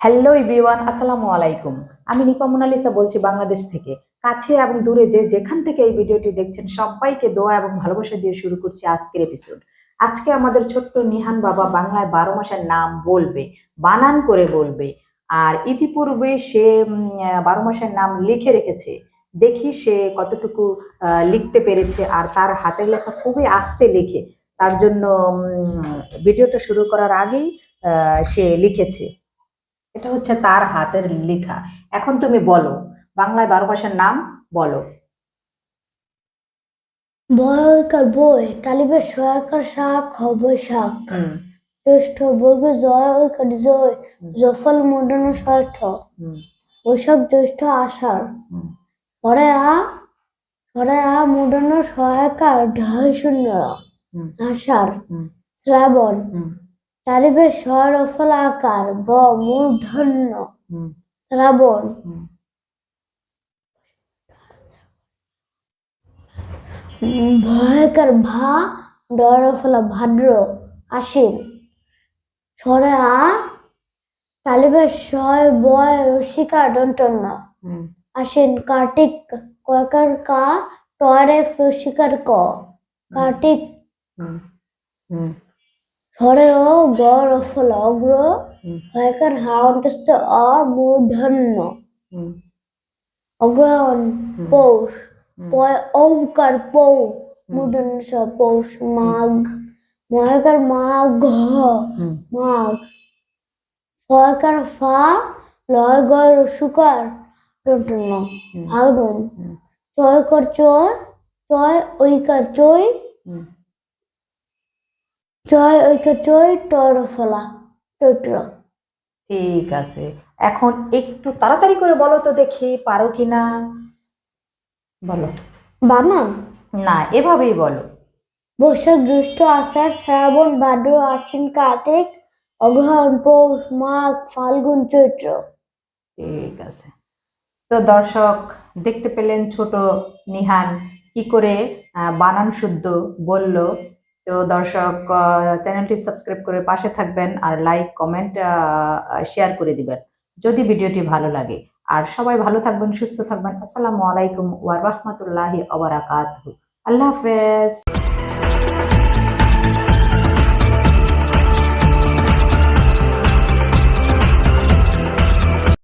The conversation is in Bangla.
হ্যালো ইব্রিওয়ান আসসালামু আলাইকুম। আমি নিপা মোনালিসা বলছি বাংলাদেশ থেকে। কাছে এবং দূরে যে যেখান থেকে এই ভিডিওটি দেখছেন, সবাইকে দোয়া এবং ভালোবাসা দিয়ে শুরু করছি আজকের এপিসোড আজকে আমাদের ছোট্ট নিহান বাবা বাংলায় বারো মাসের নাম বলবে, বানান করে বলবে। আর ইতিপূর্বে সে বারো মাসের নাম লিখে রেখেছে। দেখি সে কতটুকু লিখতে পেরেছে আর তার হাতের লেখা খুবই আস্তে লেখে। তার জন্য ভিডিওটা শুরু করার আগেই সে লিখেছে। এটা হচ্ছে তার হাতের লেখা। এখন তুমি বলো বাংলায় বারো মাসের নাম বলো। বয়কার বই শাক হবে শাক। জ্যৈষ্ঠ বর্গ জয় ঐকার জয়। জফল মুন্ডন ষষ্ঠ বৈশাখ জ্যৈষ্ঠ আষাঢ়। সরে আ সরে আ মুন্ডন সহায়কার ঢয় শূন্য। আষাঢ়। শ্রাবণ। হুম তালিবের স্বর অফল আকার ব মূর্ধন্য শ্রাবণ। ভয়কার ভা ডর ফলা ভাদ্র আশ্বিন। সরে আ তালিবের ছয় বয় রসিকা হুম। আশ্বিন কার্তিক কয়কার কা টরে রসিকার ক। কার্তিক। হুম হুম সরে ও গ রফল অগ্র হুম ভয়কার হা অন্তস্থ অ মূর্ধন্য হুম অগ্রহণ। পৌষ ওমকার পৌ মূর্ধন্য স পৌষ মাঘ মহাকার মাঘ মাঘ ফয়কার ফা লয় গয় রসুকার টন্টন্য হুম। ফাল্গুন। চয়কর চয় চয় ঐকার চয় ঐকার চৈ টর ফলা চৈত্র ঠিক আছে। এখন একটু তাড়াতাড়ি করে বলো তো দেখি পারো কি না। বলো। বানান না এভাবেই বলো। বৈশাখ জ্যৈষ্ঠ আষাঢ় শ্রাবণ ভাদ্র আশ্বিন কার্তিক অগ্রহণ পৌষ মাঘ ফাল্গুন চৈত্র। ঠিক আছে। তো দর্শক দেখতে পেলেন ছোট নিহান কি করে বানান শুদ্ধ বলল তো দর্শক চ্যানেলটি সাবস্ক্রাইব করে পাশে থাকবেন আর লাইক, কমেন্ট শেয়ার করে দিবেন যদি ভিডিওটি ভালো লাগে। আর সবাই ভালো থাকবেন, সুস্থ থাকবেন। আসসালামু আলাইকুম ওয়া রাহমাতুল্লাহি ওয়া বারাকাতুহু। আল্লাহ হাফেজ।